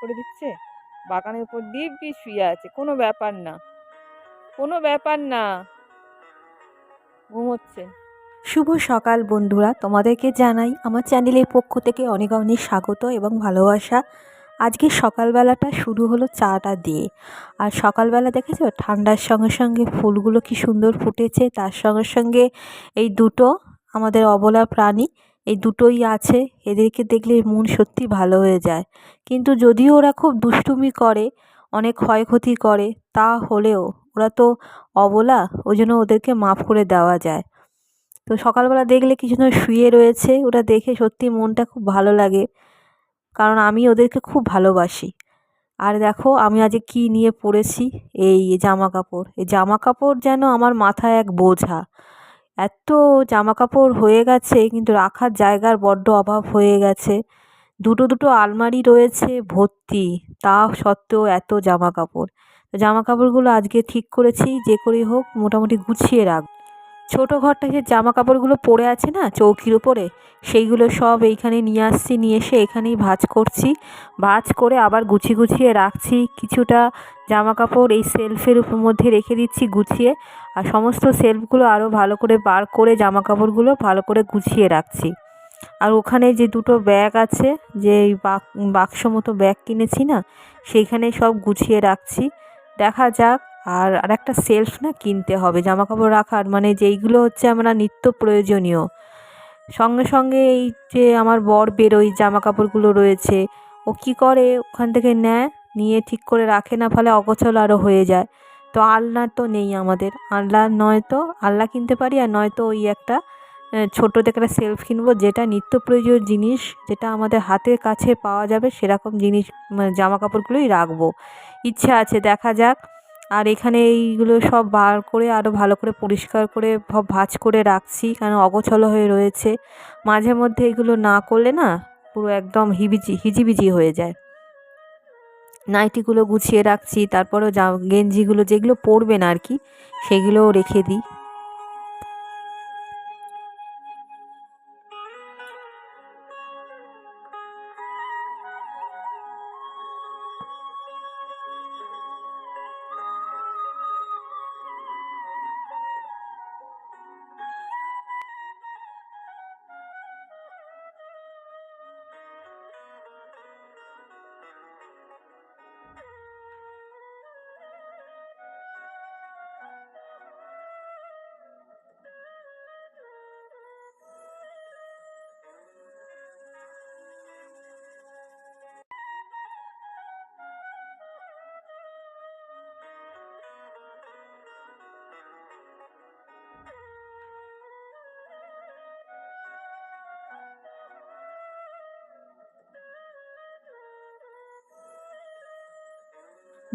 করে দিচ্ছে। বাগানের উপর দিব্যি শুয়ে আছে। কোনো ব্যাপার না। কোনো ব্যাপার না। ঘুমোচ্ছে। শুভ সকাল বন্ধুরা। তোমাদেরকে জানাই আমার চ্যানেলের পক্ষ থেকে অনেক অনেক স্বাগত এবং ভালোবাসা। আজকে সকালবেলাটা শুরু হলো চাটা দিয়ে। আর সকালবেলা দেখেছ? ঠান্ডার সঙ্গে সঙ্গে ফুলগুলো কি সুন্দর ফুটেছে। তার সঙ্গে সঙ্গে এই দুটো আমাদের অবলা প্রাণী এই দুটোই আছে, এদেরকে দেখলে মন সত্যি ভালো হয়ে যায়। কিন্তু যদিও ওরা খুব দুষ্টুমি করে, অনেক ক্ষয়ক্ষতি করে, তা হলেও ওরা তো অবলা ওই জন্য ওদেরকে মাফ করে দেওয়া যায়। তো সকালবেলা দেখলে কিছু না শুয়ে রয়েছে ওটা দেখে সত্যি মনটা খুব ভালো লাগে, কারণ আমি ওদেরকে খুব ভালোবাসি। আর দেখো, আমি আজকে কী নিয়ে পড়েছি? এই জামা কাপড়, এই জামা কাপড় যেন আমার মাথায় এক বোঝা। এত জামা কাপড় হয়ে গেছে, কিন্তু রাখার জায়গার বড্ড অভাব হয়ে গেছে। দুটো দুটো আলমারি রয়েছে ভর্তি, তা সত্ত্বেও এত জামা কাপড় জামা কাপড়গুলো আজকে ঠিক করেছি, যে করেই হোক, মোটামুটি গুছিয়ে রাখব। ছোটো ঘরটা যে জামা কাপড়গুলো পরে আছে না চৌকির উপরে, সেইগুলো সব এইখানে নিয়ে আসছি, নিয়ে এসে এখানেই ভাজ করছি। ভাজ করে আবার গুছিয়ে গুছিয়ে রাখছি, কিছুটা জামা কাপড় এই সেলফের মধ্যে রেখে দিচ্ছি গুছিয়ে। আর সমস্ত সেলফগুলো আরও ভালো করে বার করে জামা কাপড়গুলো ভালো করে গুছিয়ে রাখছি। আর ওখানে যে দুটো ব্যাগ আছে, যে বাক্স মতো ব্যাগ কিনেছি না, সেইখানে সব গুছিয়ে রাখছি। দেখা যাক আর আর একটা সেলফ না কিনতে হবে জামা কাপড় রাখার মানে যেইগুলো হচ্ছে আমরা নিত্য প্রয়োজনীয়। সঙ্গে সঙ্গে এই যে আমার বর বেরোয় জামা কাপড়গুলো রয়েছে, ও কি করে? ওখান থেকে নেয়, নিয়ে ঠিক করে রাখে না, ফলে অগোছল আরও হয়ে যায়। তো আলনা তো নেই আমাদের, আলনা নয়তো আলনা কিনতে পারি আর নয়তো ওই একটা ছোটো থেকে একটা সেলফ কিনবো, যেটা নিত্য প্রয়োজনীয় জিনিস, যেটা আমাদের হাতের কাছে পাওয়া যাবে, সেরকম জিনিস মানে জামা কাপড়গুলোই রাখব। ইচ্ছা আছে, দেখা যাক। আর এখানে এইগুলো সব বার করে আরও ভালো করে পরিষ্কার করে ভাঁজ করে রাখছি কেন অগোছলো হয়ে রয়েছে। মাঝে মধ্যে এগুলো না করলে না পুরো একদম হিবিজি, হিজিবিজি হয়ে যায়। নাইটিগুলো গুছিয়ে রাখছি, তারপরেও জা গেঞ্জিগুলো যেগুলো পরবে না আর কি, সেগুলোও রেখে দিই।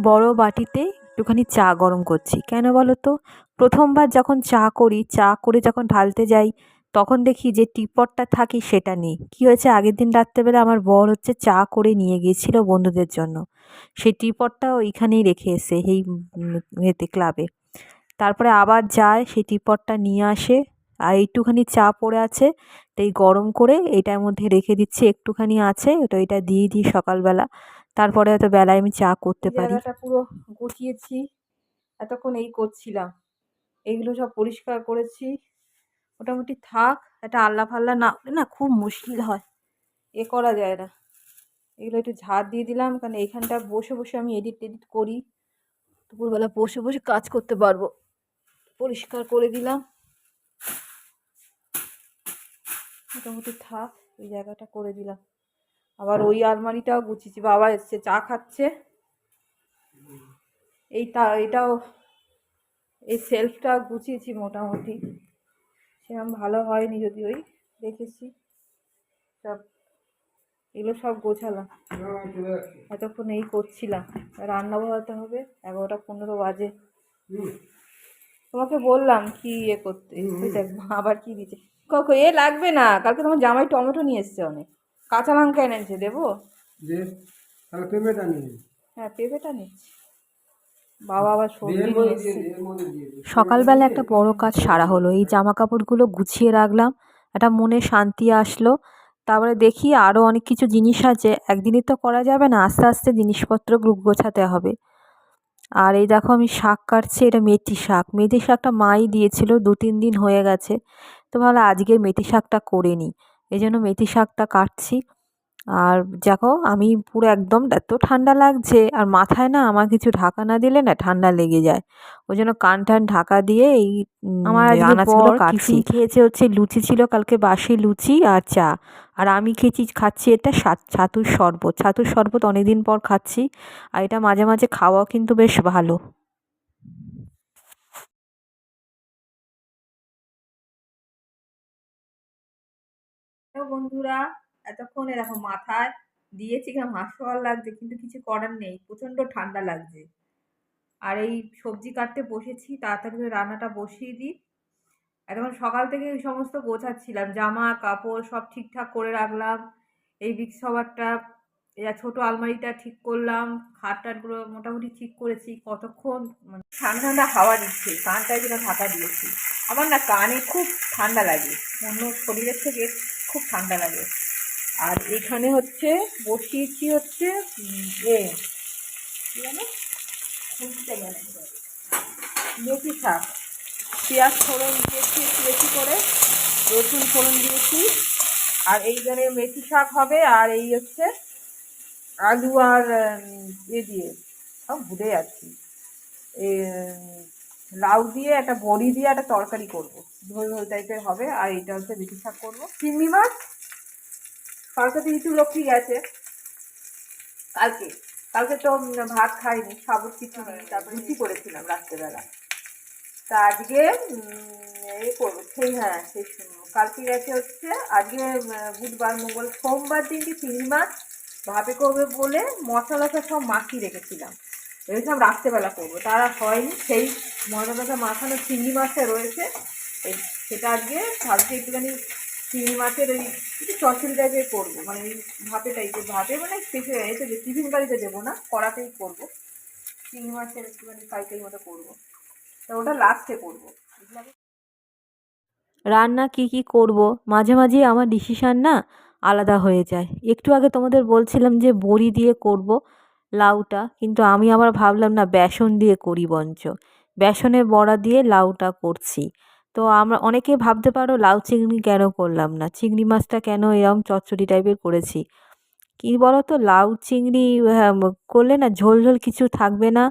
বড় বাটিতে একটুখানি চা গরম করছি। কেন বলো তো? প্রথমবার যখন চা করি, চা করে যখন ঢালতে যাই, তখন দেখি যে টিপটটা থাকি সেটা নেই। কী হয়েছে? আগের দিন রাত্রেবেলা আমার বর হচ্ছে চা করে নিয়ে গিয়েছিল বন্ধুদের জন্য। সেই টিপটটা ওইখানেই রেখে এসে, এই এতে, ক্লাবে। তারপরে আবার যায় সেই টিপটটা নিয়ে আসে। আর একটুখানি চা পড়ে আছে তাই গরম করে এইটার মধ্যে রেখে দিচ্ছি একটুখানি আছে ওটা এটা দিয়ে দিই সকালবেলা। তারপরে হয়তো বেলায় আমি চা করতে পারি। পুরো গুছিয়েছি এতক্ষণ এই করছিলাম। এইগুলো সব পরিষ্কার করেছি। মোটামুটি থাক একটা আল্লা ফাল্লা না না খুব মুশকিল হয়। এ করা যায় না। এগুলো একটু ঝাড় দিয়ে দিলাম কারণ এইখানটা বসে বসে আমি এডিট টেডিট করি। দুপুরবেলা বসে বসে কাজ করতে পারব। পরিষ্কার করে দিলাম। মোটামুটি থাক ওই জায়গাটা করে দিলাম। আবার ওই আলমারিটাও গুছিয়েছি। বাবা এসছে চা খাচ্ছে। এই তা এটাও এই সেলফটা গুছিয়েছি মোটামুটি। সেরকম ভালো হয়নি যদি ওই দেখেছি। সব এগুলো সব গোছালাম। এতক্ষণ এই করছিলাম। রান্না বসাতে হবে এগারোটা পনেরো বাজে। তোমাকে বললাম কি ইয়ে করতে। দেখ আবার কি দিচ্ছে। কখন এ লাগবে না। কালকে তোমার জামাই টমেটো নিয়ে এসছে অনেক। কাঁচা লঙ্কা এনেছে দেবো? যে পেঁপেটা নিয়ে হ্যাঁ পেঁপেটা নিচ্ছি বাবা আবার। সকালবেলা একটা বড় কাজ সারা হলো। এই জামা কাপড়গুলো গুছিয়ে রাখলাম। একটা মনে শান্তি আসলো। তারপরে দেখি আরও অনেক কিছু জিনিস আছে। একদিনই তো করা যাবে না। আস্তে আস্তে জিনিসপত্র গ্রুপ গোছাতে হবে। আর এই দেখো আমি শাক কাটছি, এটা মেথি শাক। মেথি শাকটা মাই দিয়েছিল দু তিন দিন হয়ে গেছে। তো ভালো আজকে মেথি শাকটা করে নিই। এই জন্য মেথি শাকটা কাটছি। আর দেখো আমি পুরো একদম এত ঠান্ডা লাগছে আর মাথায় না আমার কিছু ঢাকা না দিলে না ঠান্ডা লেগে যায়। ওই জন্য কান টান ঢাকা দিয়ে এই আমার কাটছি। খেয়েছে হচ্ছে লুচি ছিল কালকে বাসি লুচি আর চা। আর আমি খেয়েছি খাচ্ছি এটা ছাতুর শরবত। ছাতুর শরবত অনেকদিন পর খাচ্ছি আর এটা মাঝে মাঝে খাওয়া কিন্তু বেশ ভালো। বন্ধুরা। এতক্ষণ এরকম মাথায় দিয়েছি কীরকম হাস্যকর লাগছে, কিন্তু কিছু করার নেই। প্রচণ্ড ঠান্ডা লাগছে। আর এই সবজি কাটতে বসেছি, তাড়াতাড়ি করে রান্নাটা বসিয়ে দিই। এতক্ষণ সকাল থেকে এই সমস্ত গোছাচ্ছিলাম। জামা, কাপড় সব ঠিকঠাক করে রাখলাম। এই বিক্স কভারটা, এই ছোটো আলমারিটা ঠিক করলাম। খাট টাটগুলো মোটামুটি ঠিক করেছি। কতক্ষণ মানে ঠান্ডা ঠান্ডা হাওয়া দিচ্ছে। কানটায় যেন ঢাকা দিয়েছি। আমার না কানে খুব ঠান্ডা লাগে। অন্য শরীরের থেকে খুব ঠান্ডা লাগে। আর এখানে হচ্ছে বসিয়েছি হচ্ছে? এ মেথি শাক। পেঁয়াজ ফোড়ন দিয়েছি একটু বেশি করে। রসুন ফোড়ন দিয়েছি। আর এইখানে মেথি শাক হবে। আর এই হচ্ছে আলু আর ইয়ে দিয়ে। সব ভুলে যাচ্ছি। লাউ দিয়ে, একটা বড়ি দিয়ে একটা তরকারি করব। ঝোল ঝোল টাইপের হবে। আর এটা হচ্ছে মেথি শাক করব। চিংড়ি মাছ? সরস্বতী ঋতু লক্ষ্মী গেছে। কালকে। কালকে তো ভাত খাইনি, সাবুত খিচুড়ি তারপর রুটি করেছিলাম রাত্রেবেলা। তা আজকে এই করব, সেই হ্যাঁ সেই কালকে গেছে হচ্ছে, আজকে বুধবার, মঙ্গল, সোমবার দিনকে চিংড়ি মাছ, ভাপে করবে বলে মশলা টশলা সব মাখিয়ে রেখেছিলাম। ভেবেছিলাম রাত্রেবেলা করব তারা হয়নি। সেই মশলা টশলা মাখানো চিংড়ি মাছটা রয়েছে সেটা আজকে ভাবছি একটুখানি চিংড়ি মাছের ওই একটু চচড়ি টাইপের করব মানে ওই ভাপে টাইপের ভাপে মানে স্পেশাল এতে টিফিন গাড়িতে দেবো না, কড়াতেই করব। চিংড়ি মাছের একটুখানি পাইকারি মতো করব। তা ওটা লাস্টে করব। রান্না কি কি করব? মাঝে মাঝে আমার ডিসিশান না আলাদা হয়ে যায়। একটু আগে তোমাদের বলছিলাম যে বড়ি দিয়ে করব লাউটা, কিন্তু আমি আবার ভাবলাম না, বেসন দিয়ে করি বঞ্চ বেসনের বড়া দিয়ে লাউটা করছি। তো আমরা অনেকে ভাবতে পারো লাউ চিংড়ি কেন করলাম না? চিংড়ি মাছটা কেন এরকম চচ্চড়ি টাইপের করেছি? কী বলো তো লাউ চিংড়ি হ্যাঁ, করলে না ঝোল ঝোল কিছু থাকবে না।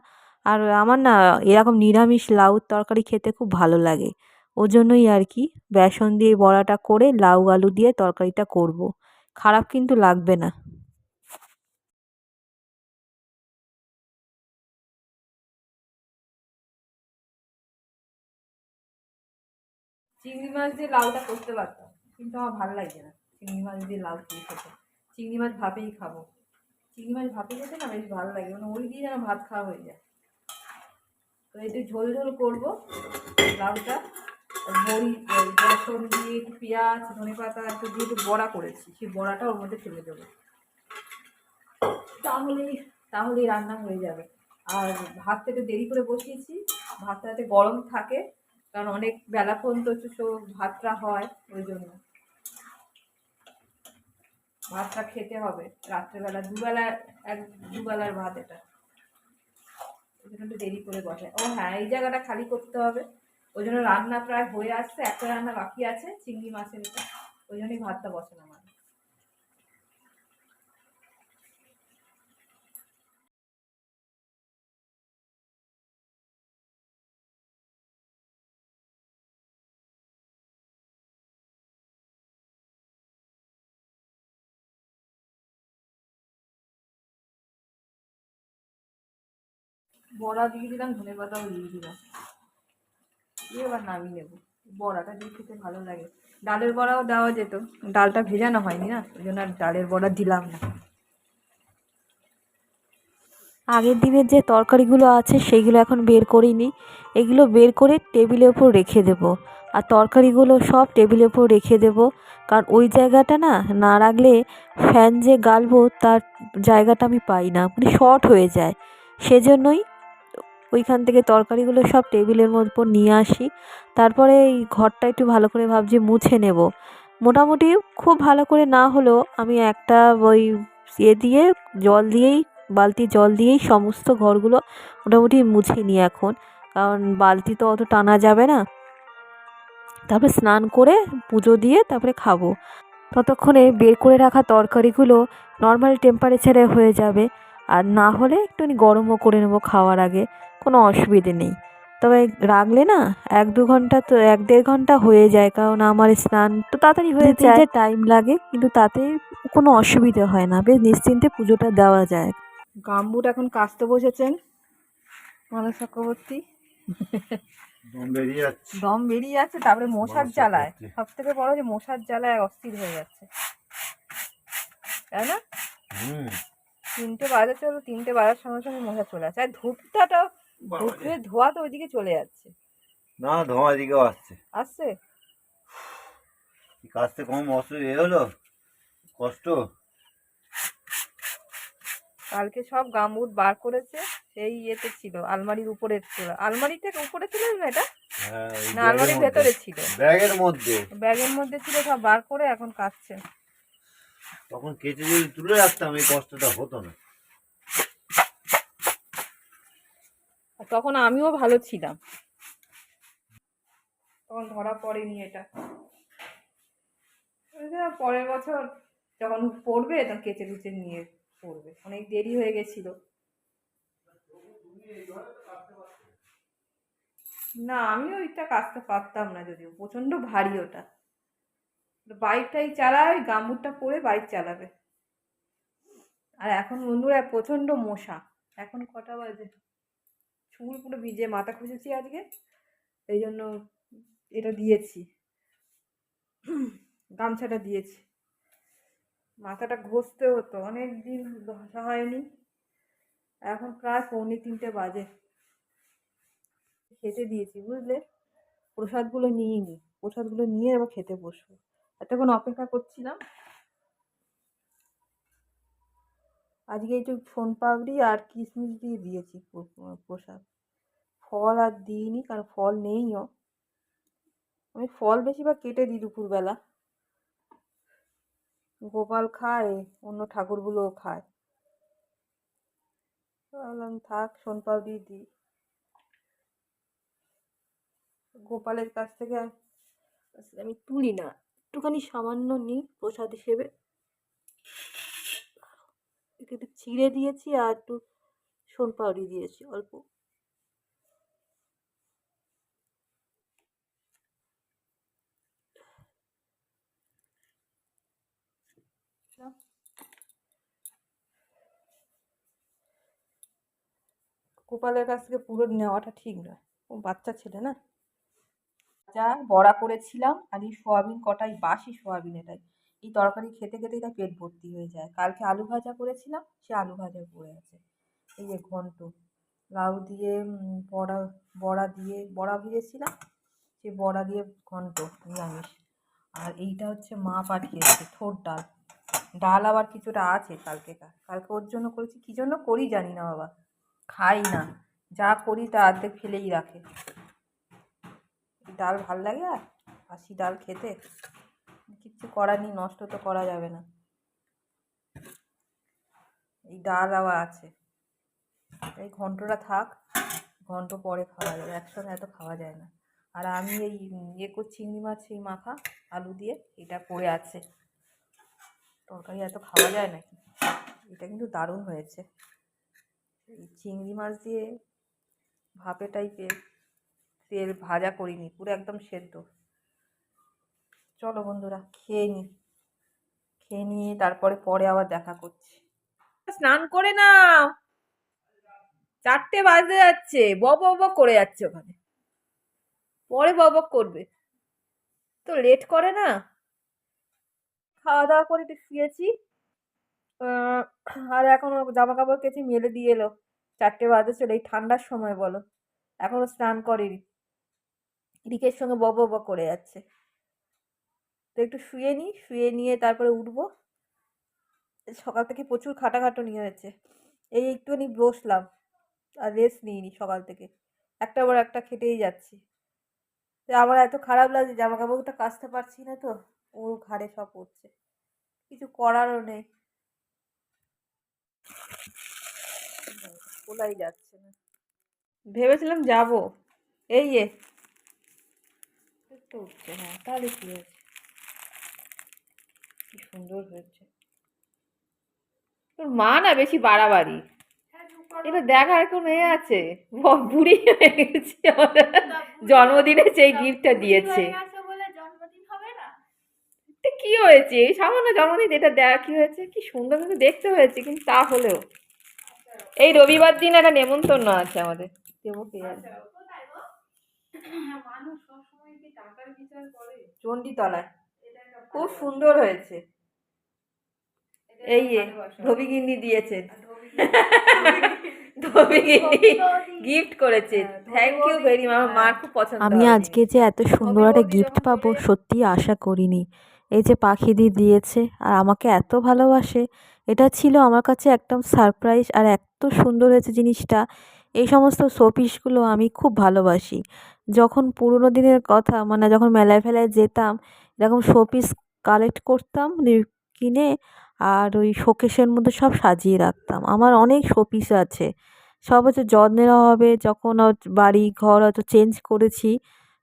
আর আমার না এরকম নিরামিষ লাউর তরকারি খেতে খুব ভালো লাগে। ওই জন্যই আর কি বেসন দিয়ে বড়াটা করে লাউ আলু দিয়ে তরকারিটা করব। খারাপ কিন্তু লাগবে না। চিংড়ি মাছ দিয়ে লাউটা করতে পারতাম, কিন্তু আমার ভালো লাগছে না চিংড়ি মাছ দিয়ে লাউ দিয়ে খেতে। চিংড়ি মাছ ভাপেই খাব। চিংড়ি মাছ ভাপে খেতে না বেশ ভালো লাগে মানে ওই দিয়ে যেন ভাত খাওয়া হয়ে যায়। তো একটু ঝোল ঝোল করব, লাউটা বড়ি বেসন দিয়ে একটু পেঁয়াজ ধনে পাতা একটু দিয়ে একটু বড়া করেছি, সেই বড়াটা ওর মধ্যে ফেলে দেবো। তাহলেই তাহলেই রান্না হয়ে যাবে। আর ভাতটা একটু দেরি করে বসিয়েছি, ভাতটা যাতে গরম থাকে কারণ অনেক বেলা পর্যন্ত ভাতটা হয় ওই জন্য। ভাতটা খেতে হবে। রাত্রেবেলা দুবেলা, এক দুবেলার ভাত এটা। একটু দেরি করে বসে ও হ্যাঁ এই জায়গাটা খালি করতে হবে। ওই জন্য রান্না প্রায় হয়ে আসছে, একটা রান্না বাকি আছে, চিংড়ি মাছের ওই জন্যই ভাতটা বসে আমার বড়া দিয়ে দিলাম, ধনে পাতাও দিয়ে দিলাম। দিয়ে এবার নামিয়ে নেব। বড়াটা দিয়ে খেতে ভালো লাগে। ডালের বড়াও দেওয়া যেত, ডালটা ভেজানো হয়নি না, ওই জন্য আর ডালের বড়া দিলাম না। আগের দিনের যে তরকারিগুলো আছে, সেইগুলো এখন বের করিনি। এগুলো বের করে টেবিলের ওপর রেখে দেবো। আর তরকারিগুলো সব টেবিলের ওপর রেখে দেবো। কারণ ওই জায়গাটা না না রাখলে ফ্যান যে গালবো, তার জায়গাটা আমি পাই না। মানে শর্ট হয়ে যায়। সেজন্যই ওইখান থেকে তরকারিগুলো সব টেবিলের ওপর নিয়ে আসি। তারপরে এই ঘরটা একটু ভালো করে ভাবছি মুছে নেব। মোটামুটি খুব ভালো করে না হলেও আমি একটা ওই ইয়ে দিয়ে, জল দিয়েই, বালতি জল দিয়েই সমস্ত ঘরগুলো মোটামুটি মুছে নিই এখন। কারণ বালতি তো অত টানা যাবে না। তারপরে স্নান করে পুজো দিয়ে তারপরে খাব। ততক্ষণে বের করে রাখা তরকারিগুলো নর্মাল টেম্পারেচারে হয়ে যাবে। আর না হলে একটুখানি গরমও করে নেব খাওয়ার আগে। কোনো অসুবিধে নেই। তবে রাখলে না এক দু ঘণ্টা তো এক দেড় ঘণ্টা হয়ে যায় কারণ আমার স্নান তো তাড়াতাড়ি হয়ে যায়। টাইম লাগে কিন্তু তাতে কোনো অসুবিধে হয় না। বেশ নিশ্চিন্তে পুজোটা দেওয়া যায়। গাম্বুট এখন কাচতে বসেছেন মানস চক্রবর্তী। দম বেরিয়ে যাচ্ছে। তারপরে মশার জ্বালায়। সব থেকে বড় যে মশার জ্বালায় অস্থির হয়ে যাচ্ছে। তাই না? তিনটে বাজে চলো তিনটে বাজার সঙ্গে সঙ্গে মশা চলে আসছে আর ধূপটাটা ধূপের ধোয়া তো ওইদিকে চলে যাচ্ছে। না ধোঁয়া দিকেও আসছে। আসছে? কাজতে কম অসুবিধা এ হলো? কষ্ট? কালকে সব গামবুট বার করেছে সেই ইয়েতে ছিল আলমারির উপরে ছিল। আলমারিতে উপরে ছিল না এটা? হ্যাঁ না আলমারির ভেতরে ছিল। ব্যাগের মধ্যে? ব্যাগের মধ্যে ছিল সব বার করে এখন কাটছে তখন কেচে যদি তুলে রাখতাম এই কষ্টটা হতো না। তখন আমিও ভালো ছিলাম। তখন ধরা পড়েনি এটা। পরের বছর যখন পড়বে, তখন কেচে কুচে নিয়ে পড়বে। অনেক দেরি হয়ে গেছিল। না, আমি ওইটা কাজটা পারতাম না যদিও। প্রচণ্ড ভারী ওটা। বাইকটাই চালায় গামবুটটা পরে বাইক চালাবে। আর এখন বন্ধুরা, প্রচণ্ড মশা। এখন কটা বাজে? চুল পুরো ভিজে, মাথা খুঁজেছি আজকে। এই জন্য এটা দিয়েছি। গামছাটা দিয়েছি। মাথাটা ঘষতে হতো অনেক দিন ঘষা হয়নি। এখন প্রায় পৌনে তিনটে বাজে। খেতে দিয়েছি, বুঝলে? প্রসাদগুলো নিয়ে নি প্রসাদগুলো নিয়ে আবার খেতে বসবো। এতক্ষণ অপেক্ষা করছিলাম। আজকে একটু সোন পাপড়ি আর কিশমিশ দিয়ে দিয়েছি প্রসাদ। ফল আর দিইনি, কারণ ফল নেইও আমি ফল বেশিরভাগ কেটে দিই দুপুরবেলা। গোপাল খায়, অন্য ঠাকুরগুলোও খায়। ভাবলাম থাক সোন পাপড়ি দিই। গোপালের কাছ থেকে আমি তুলি না। একটুখানি সামান্য নিই প্রসাদ হিসেবে। একটু চিড়ে দিয়েছি আর একটু সোন পাপড়ি দিয়েছি, অল্প। গোপালের কাছ থেকে পুরো নেওয়াটা ঠিক নয়। ও বাচ্চা ছেলে না। যা বড়া করেছিলাম আর এই সোয়াবিন, কটাই বাসি সোয়াবিন এটাই। এই তরকারি খেতে খেতে এটা পেট ভর্তি হয়ে যায়। কালকে আলু ভাজা করেছিলাম, সে আলু ভাজা পড়ে আছে। এই যে ঘন্ট, লাউ দিয়ে বড়া বড়া দিয়ে, বড়া ভেজেছিলাম, সে বড়া দিয়ে ঘন্ট, নিরামিষ। আর এইটা হচ্ছে মা পাঠিয়েছে, থোর ডাল। ডাল আবার কিছুটা আছে কালকেকার কালকে ওর জন্য করেছি, কী জন্য করি জানি না বাবা। খাই না। যা করি তা অর্ধেক ফেলেই রাখে। ডাল ভালো লাগে আর? বাসি ডাল খেতে? কিচ্ছু করার নেই, নষ্ট তো করা যাবে না। এই ডাল আবার আছে। এই ঘন্টটা থাক, ঘন্ট পরে খাওয়া যাবে। একসঙ্গে এত খাওয়া যায় না। আর আমি এই ইয়ে করছি চিংড়ি মাছ, এই মাখা, আলু দিয়ে এটা পড়ে আছে। তরকারি এত খাওয়া যায় নাকি? এটা কিন্তু দারুণ হয়েছে। এই চিংড়ি মাছ দিয়ে ভাপে টাইপের তেল ভাজা করিনি, পুরো একদম সেদ্ধ। চলো বন্ধুরা, খেয়ে নি, খেয়ে নিয়ে তারপরে পরে আবার দেখা করছি। স্নান করে নাও। চারটে বাজে যাচ্ছে, বক বক করে যাচ্ছে ওখানে। পরে বক করবে। তো লেট করে না? খাওয়া দাওয়া করে একটু শুয়েছি। আর এখনও জামা কাপড় কেচে মেলে দিয়ে এলো। চারটে বাজে চলে, এই ঠান্ডার সময় বলো। এখনও স্নান করেনি। রিকের সঙ্গে বব বক করে যাচ্ছে। তো একটু শুয়ে নিই শুয়ে নিয়ে তারপরে উঠবো। সকাল থেকে প্রচুর খাটাখাটুনি হয়েছে। এই একটুখানি বসলাম, আর রেস্ট নিইনি সকাল থেকে। একটা পর একটা খেটেই যাচ্ছি। তো আমার এত খারাপ লাগছে জামা কাপড়টা কাচতে পারছি না তো, ওর ঘাড়ে সব পড়ছে। কিছু করারও নেই। খোলাই যাচ্ছে না। ভেবেছিলাম যাব। এই এ তো উঠছে হ্যাঁ তাহলে কি হয়েছে? কি সুন্দর হয়েছে। তোর মা না বেশি বাড়াবাড়ি? এটা দেখার কোনো এ আছে। বুড়ি হয়ে গেছি জন্মদিনে সেই গিফটটা দিয়েছে। কি হয়েছে? এই সামান্য জন্মদিন এটা দেওয়া কি হয়েছে? কি সুন্দর কিন্তু দেখতে হয়েছে কিন্তু তা হলেও। এই রবিবার দিন একটা নেমন্তন্ন আছে আমাদের। দেবো কে? চণ্ডীতলায়। খুব সুন্দর হয়েছে। এই এ ধবিগিন্নি দিয়েছেন গিফট করেছে। থ্যাংক ইউ ভেরি আমার মার খুব পছন্দ আমি আজকে যে এত সুন্দর একটা গিফট পাবো সত্যি আশা করিনি। এই যে পাখি দিয়ে দিয়েছে আর আমাকে এত ভালোবাসে, এটা ছিল আমার কাছে একদম সারপ্রাইজ আর এত সুন্দর হয়েছে জিনিসটা। এই সমস্ত শোপিসগুলো আমি খুব ভালোবাসি। যখন পুরোনো দিনের কথা মানে যখন মেলায় ফেলায় যেতাম, এরকম শোপিস কালেক্ট করতাম কিনে আর ওই শোকেসের মধ্যে সব সাজিয়ে রাখতাম। আমার অনেক শোপিস আছে। সব হচ্ছে যত্নের অভাবে যখন বাড়ি ঘর হয়তো চেঞ্জ করেছি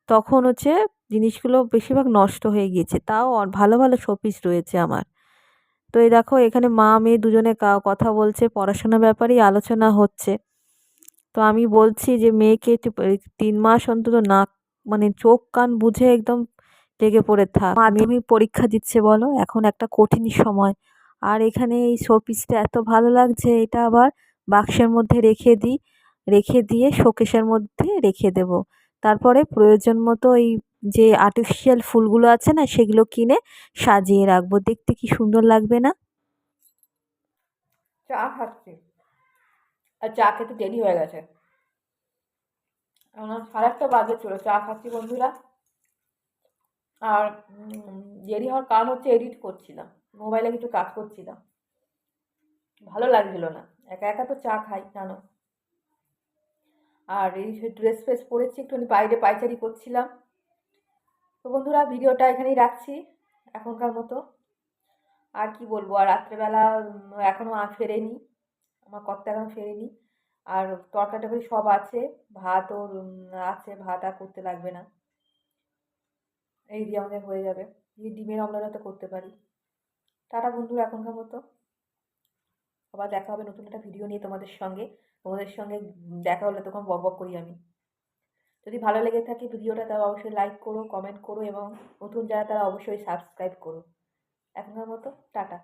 তখন হচ্ছে জিনিসগুলো বেশিরভাগ নষ্ট হয়ে গিয়েছে। তাও ভালো ভালো শোপিস রয়েছে আমার। তো এই দেখো এখানে মা মেয়ে দুজনে কথা বলছে পড়াশোনার ব্যাপারেই আলোচনা হচ্ছে। তো আমি বলছি যে মেয়েকে একটু তিন মাস অন্তত নাক মানে চোখ কান বুঝে একদম লেগে পড়ে থাক। মাধ্যমিক পরীক্ষা দিচ্ছে বলো এখন একটা কঠিন সময়। আর এখানে এই শোপিসটা এত ভালো লাগছে এটা আবার বাক্সের মধ্যে রেখে দিই রেখে দিয়ে শোকেসের মধ্যে রেখে দেব। তারপরে প্রয়োজন মতো এই যে আর্টিফিশিয়াল ফুলগুলো আছে না, সেগুলো কিনে সাজিয়ে রাখব। দেখতে কি সুন্দর লাগবে না? চা খাচ্ছি। আর চা খেতে দেরি হয়ে গেছে। সাড়ে আটটা বাজে ছিল, চা খাচ্ছি বন্ধুরা। আর দেরি হওয়ার কারণ হচ্ছে এডিট করছিলাম। মোবাইলে কিছু কাজ করছিলাম। ভালো লাগছিল না। একা একা তো চা খাই, জানো? আর এই ড্রেস ফ্রেস পরেছি, একটুখানি বাইরে পাইচারি করছিলাম। তো বন্ধুরা, ভিডিওটা এখানেই রাখছি, এখনকার মতো। আর কি বলব, আর রাত্রেবেলা এখনও ফেরেনি, আমার কর্তা এখনও ফেরেনি। আর তরকারি টরকারি সব আছে, ভাত ওর আছে, ভাত আর করতে লাগবে না। এই দিয়ে আমাদের হয়ে যাবে। দিয়ে ডিমের অমলেটও তো করতে পারি। টাটা বন্ধুরা, এখনকার মতো। আবার দেখা হবে নতুন একটা ভিডিও নিয়ে তোমাদের সঙ্গে। তোমাদের সঙ্গে দেখা হলে তখন বক বক করি আমি। যদি ভালো লেগে থাকে ভিডিওটা তারা অবশ্যই লাইক করো কমেন্ট করো এবং নতুন যারা তারা অবশ্যই সাবস্ক্রাইব করো। এখনকার মতো টাটা।